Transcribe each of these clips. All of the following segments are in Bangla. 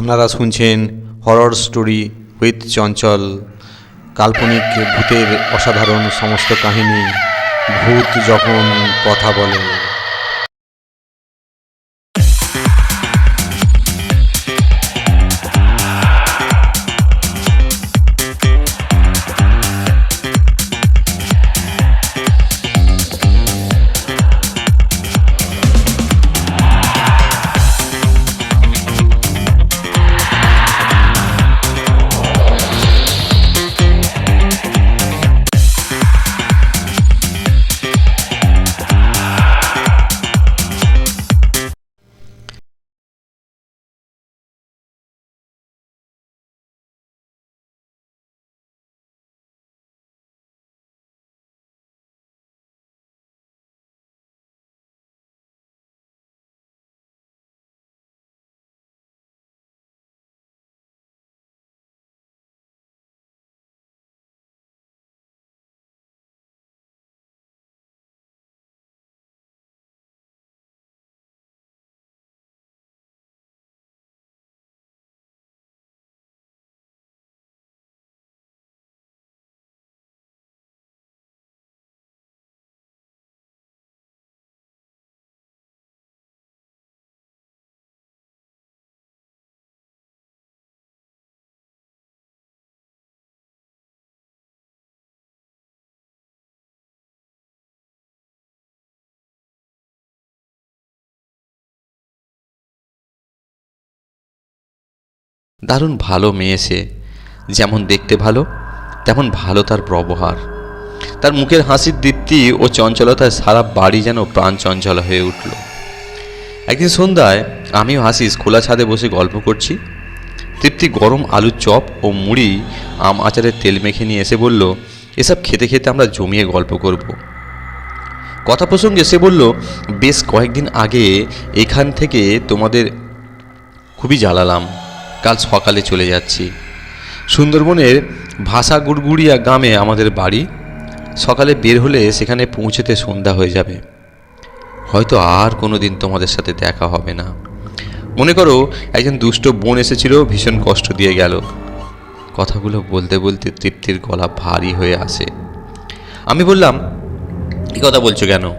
আপনারা শুনছেন হরর স্টোরি উইথ চঞ্চল। কাল্পনিক ভূতের অসাধারণ সমস্ত কাহিনী, ভূত যখন কথা বলে। দারুণ ভালো মেয়ে সে। যেমন দেখতে ভালো, তেমন ভালো তার ব্যবহার। তার মুখের হাসির দীপ্তি ও চঞ্চলতায় সারা বাড়ি যেন প্রাণ চঞ্চল হয়ে উঠল। একদিন সন্ধ্যায় আমিও হাসিস খোলা ছাদে বসে গল্প করছি। তৃপ্তি গরম আলুর চপ ও মুড়ি আম আচারের তেল মেখে নিয়ে এসে বলল, এসব খেতে খেতে আমরা জমিয়ে গল্প করব। কথা প্রসঙ্গে সে বলল, বেশ কয়েকদিন আগে এখান থেকে তোমাদের খুবই জ্বালালাম। কাল সকালে চলে যাচ্ছি। সুন্দরবনের ভাষা গুড়গুড়িয়া গ্রামে আমাদের বাড়ি। সকালে বের হলে সেখানে পৌঁছতে সন্ধ্যা হয়ে যাবে। হয়তো আর কোনো দিন তোমাদের সাথে দেখা হবে না। মনে করো একজন দুষ্ট বোন এসেছিল, ভীষণ কষ্ট দিয়ে গেল। কথাগুলো বলতে বলতে তৃপ্তির গলা ভারী হয়ে আসে। আমি বললাম এই কথা বলছো কেন?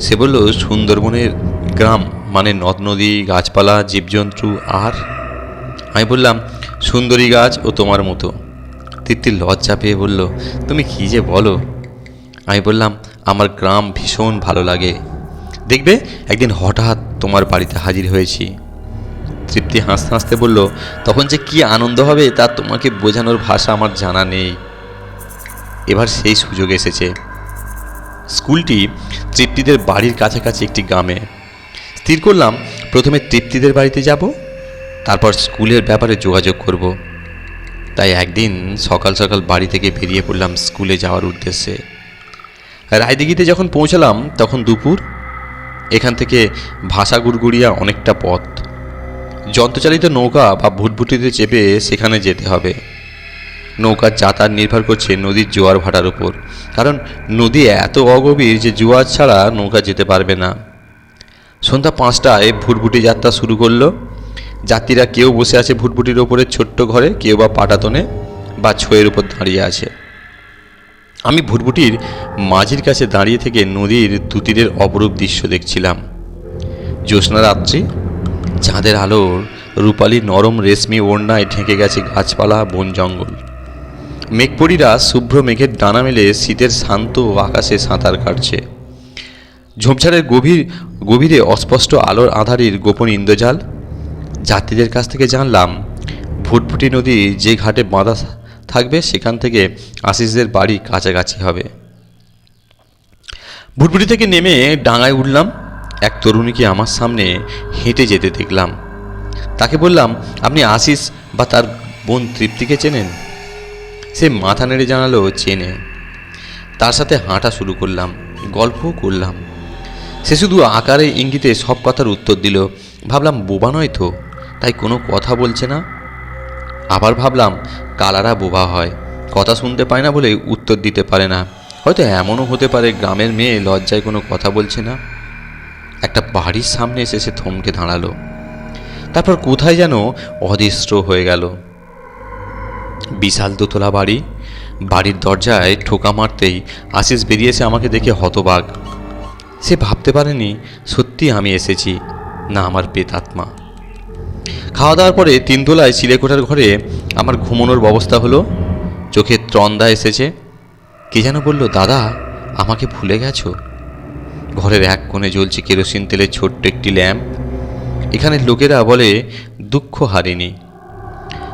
সে বলল, সুন্দরবনের গ্রাম মানে নদ নদী, গাছপালা, জীবজন্তু, আর আমি বললাম, সুন্দরী গাছ ও তোমার মতো। তৃপ্তি লজ্জা পেয়ে বলল, তুমি কী যে বলো? আমি বললাম, আমার গ্রাম ভীষণ ভালো লাগে। দেখবে, একদিন হঠাৎ তোমার বাড়িতে হাজির হয়েছি। তৃপ্তি হাসতে হাসতে বলল, তখন যে কি আনন্দ হবে তা তোমাকে বোঝানোর ভাষা আমার জানা নেই। এবার সেই সুযোগ এসেছে। স্কুলটি তৃপ্তিদের বাড়ির কাছাকাছি একটি গ্রামে। স্থির করলাম, প্রথমে তৃপ্তিদের বাড়িতে যাব তারপর স্কুলের ব্যাপারে যোগাযোগ করব। তাই একদিন সকাল সকাল বাড়ি থেকে বেরিয়ে পড়লাম স্কুলে যাওয়ার উদ্দেশ্যে। রায়দিঘিতে যখন পৌঁছালাম, তখন দুপুর। এখান থেকে ভাষা গুড়গুড়িয়া অনেকটা পথ। যন্ত্রচালিত নৌকা বা ভুটভুটিতে চেপে সেখানে যেতে হবে। নৌকার যাতায়াত নির্ভর করছে নদীর জোয়ার ভাটার উপর। কারণ নদী এত অগভীর যে জোয়ার ছাড়া নৌকা যেতে পারবে না। সন্ধ্যা পাঁচটায় ভুটভুটি যাত্রা শুরু করল। যাত্রীরা কেউ বসে আছে ভুটভুটির ওপরে ছোট্ট ঘরে, কেউ বা পাটাতনে বা ছয়ের উপর দাঁড়িয়ে আছে। আমি ভুটভুটির মাঝির কাছে দাঁড়িয়ে থেকে নদীর দুতীরের অপরূপ দৃশ্য দেখছিলাম। জ্যোৎস্না রাত্রি, চাঁদের আলোর রূপালি নরম রেশমি ওড়নায় ঢেকে গেছে গাছপালা, বন জঙ্গল। মেঘপড়িরা শুভ্র মেঘের ডানা মেলে শীতের শান্ত আকাশে সাঁতার কাটছে। ঝোপঝাড়ের গভীর, গভীরে অস্পষ্ট আলোর আধারির গোপন ইন্দ্রজাল যাত্রীদের কাছ থেকে জানলাম, ভুটভুটি নদী যে ঘাটে বাঁধা থাকবে সেখান থেকে আশিসদের বাড়ি কাছাকাছি হবে। ভুটভুটি থেকে নেমে ডাঙায় উঠলাম। এক তরুণীকে আমার সামনে হেঁটে যেতে দেখলাম। তাকে বললাম, আপনি আশিস বা তার বোন তৃপ্তিকে চেনেন? সে মাথা নেড়ে জানালো, চেনে। তার সাথে হাঁটা শুরু করলাম, গল্পও করলাম। সে শুধু আকারে ইঙ্গিতে সব কথার উত্তর দিল, ভাবলাম বোবা নয় তো। তাই কোনো কথা বলছে না? আবার ভাবলাম কালারা বোবা হয়। কথা শুনতে পায় না বলে উত্তর দিতে পারে না। হয়তো এমনও হতে পারে গ্রামের মেয়ে লজ্জায় কোনো কথা বলছে না। একটা বাড়ির সামনে এসে সে থমকে দাঁড়াল। তারপর কোথায় যেন অদৃশ্য হয়ে গেল। বিশাল দোতলা বাড়ি। বাড়ির দরজায় ঠোকা মারতেই আশিস বেরিয়েছে আমাকে দেখে হতবাক। সে ভাবতে পারেনি, সত্যি আমি এসেছি, না আমার পেতাত্মা খাওয়া দাওয়ার পরে তিনতলায় চিলেকোঠার ঘরে আমার ঘুমানোর ব্যবস্থা হলো। চোখে ত্রন্দা এসেছে। কে যেন বলল, দাদা, আমাকে ভুলে গেছো? ঘরের এক কোণে জ্বলছে কেরোসিন তেলের ছোট্ট একটি ল্যাম্প। এখানে লোকেরা বলে, দুঃখ হারেনি।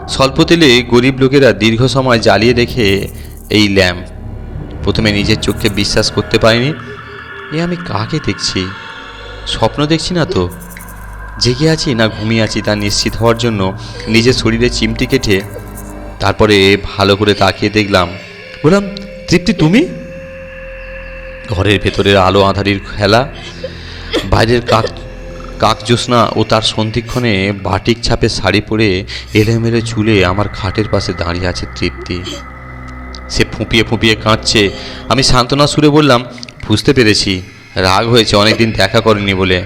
স্বল্প তেলে গরিব লোকেরা দীর্ঘ সময় জ্বালিয়ে রেখে এই ল্যাম্প। প্রথমে নিজের চোখকে বিশ্বাস করতে পারিনি। এ আমি কাকে দেখছি? স্বপ্ন দেখছি না তো? জেগে আছি না ঘুমিয়ে আছি তা নিশ্চিত হওয়ার জন্য নিজের শরীরে চিমটি কেটে তারপরে ভালো করে তাকিয়ে দেখলাম। বললাম, তৃপ্তি, তুমি? ঘরের ভেতরের আলো আঁধারির খেলা, বাইরের কাক কাকজোৎস্না ও তার সন্ধিক্ষণে বাটিক ছাপে শাড়ি পরে এলেমেলে চুলে আমার খাটের পাশে দাঁড়িয়ে আছে তৃপ্তি। সে ফুঁপিয়ে ফুঁপিয়ে কাঁদছে। আমি সান্ত্বনা সুরে বললাম, বুঝতে পেরেছি। রাগ হয়েছে, অনেকদিন দেখা করেনি বলে।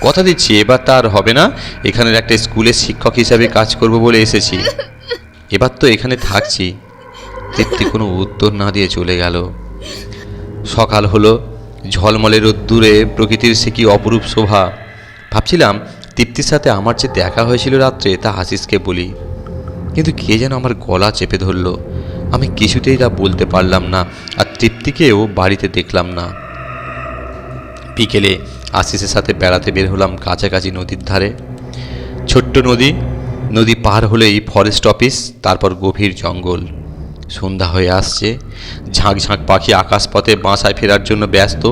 কথা দিচ্ছি, এবার তার হবে না। এখানের একটা স্কুলের শিক্ষক হিসাবে কাজ করব বলে এসেছি। এবার তো এখানে থাকছি। তৃপ্তি কোনো উত্তর না দিয়ে চলে গেল। সকাল হলো, ঝলমলে রোদ্দুরে, প্রকৃতির সে কি অপরূপ শোভা। ভাবছিলাম, তৃপ্তির সাথে আমার যে দেখা হয়েছিল রাত্রে, তা আশিসকে বলি। কিন্তু কে যেন আমার গলা চেপে ধরলো। আমি কিছুতেই তা বলতে পারলাম না, আর তৃপ্তিকেও বাড়িতে দেখলাম না। বিকেলে আশিসের সাথে বেড়াতে বের হলাম কাছাকাছি নদীর ধারে। ছোট্ট নদী নদী পার হলেই ফরেস্ট অফিস তারপর গভীর জঙ্গল। সন্ধ্যা হয়ে আসছে, ঝাঁক ঝাঁক পাখি আকাশপথে বাসায় ফেরার জন্য ব্যস্ত।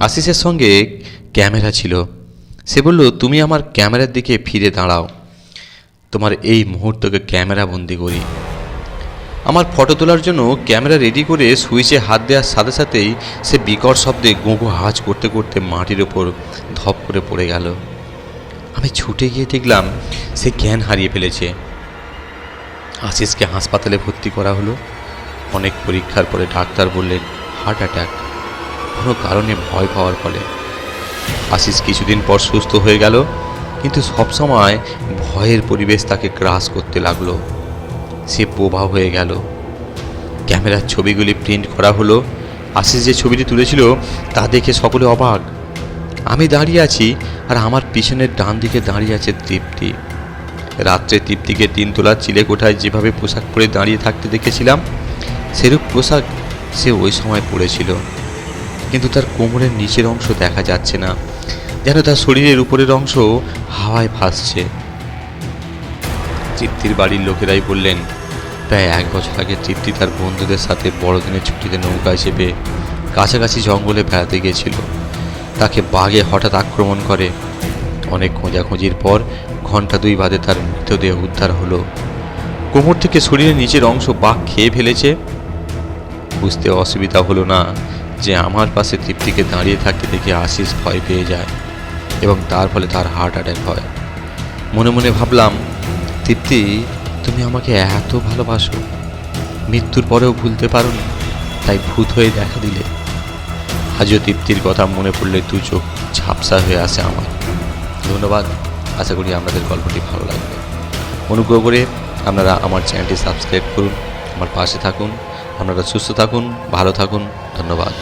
আশিসের সঙ্গে ক্যামেরা ছিল। সে বলল, তুমি আমার ক্যামেরার দিকে ফিরে দাঁড়াও। তোমার এই মুহূর্তকে ক্যামেরা বন্দি করি। আমার ফটো তোলার জন্য ক্যামেরা রেডি করে সুইচে হাত দেওয়ার সাথে সাথেই সে বিকট শব্দে গোঁগো হাজ করতে করতে মাটির ওপর ধপ করে পড়ে গেল। আমি ছুটে গিয়ে দেখলাম সে জ্ঞান হারিয়ে ফেলেছে। আশিসকে হাসপাতালে ভর্তি করা হলো। অনেক পরীক্ষার পরে ডাক্তার বললেন হার্ট অ্যাটাক কোনো কারণে ভয় পাওয়ার ফলে। আশিস কিছুদিন পর সুস্থ হয়ে গেল, কিন্তু সবসময় ভয়ের পরিবেশ তাকে গ্রাস করতে লাগল। সে বোবা হয়ে গেল। ক্যামেরার ছবিগুলি প্রিন্ট করা হলো। আশিস যে ছবিটি তুলেছিল, তা দেখে সকলে অবাক। আমি দাঁড়িয়ে আছি আর আমার পিছনের ডান দিকে দাঁড়িয়ে আছে তৃপ্তি। রাত্রে তৃপ্তিকে তিনতলার চিলে কোঠায় যেভাবে পোশাক পরে দাঁড়িয়ে থাকতে দেখেছিলাম, সেরূপ পোশাক সে ওই সময় পরেছিল। কিন্তু তার কোমরের নিচের অংশ দেখা যাচ্ছে না, যেন তার শরীরের উপরের অংশ হাওয়ায় ভাসছে। তৃপ্তির বাড়ির লোকেরাই বললেন প্রায় এক বছর আগে তৃপ্তি তার বন্ধুদের সাথে বড়দিনের ছুটিতে নৌকায় চেপে কাছাকাছি জঙ্গলে বেড়াতে গিয়েছিল। তাকে বাঘে হঠাৎ আক্রমণ করে। অনেক খোঁজাখুঁজির পর ঘণ্টা দুই বাদে তার মৃতদেহ উদ্ধার হলো। কোমর থেকে শরীরের নিচের অংশ বাঘ খেয়ে ফেলেছে। বুঝতে অসুবিধা হলো না যে আমার পাশে তৃপ্তিকে দাঁড়িয়ে থাকতে দেখে আশিস ভয় পেয়ে যায় এবং তার ফলে তার হার্ট অ্যাটাক হয়। মনে মনে ভাবলাম, তৃপ্তি তুমি আমাকে এত ভালোবাসো। মৃত্যুর পরেও ভুলতে পারো তাই ভূত হয়ে দেখা দিলে। আজও তৃপ্তির কথা মনে পড়লে দু চোখ ঝাপসা হয়ে আসে আমার। ধন্যবাদ, আশা করি আপনাদের গল্পটি ভালো লাগবে। অনুগ্রহ করে আপনারা আমার চ্যানেলটি সাবস্ক্রাইব করুন, আমার পাশে থাকুন, আপনারা সুস্থ থাকুন, ভালো থাকুন, ধন্যবাদ।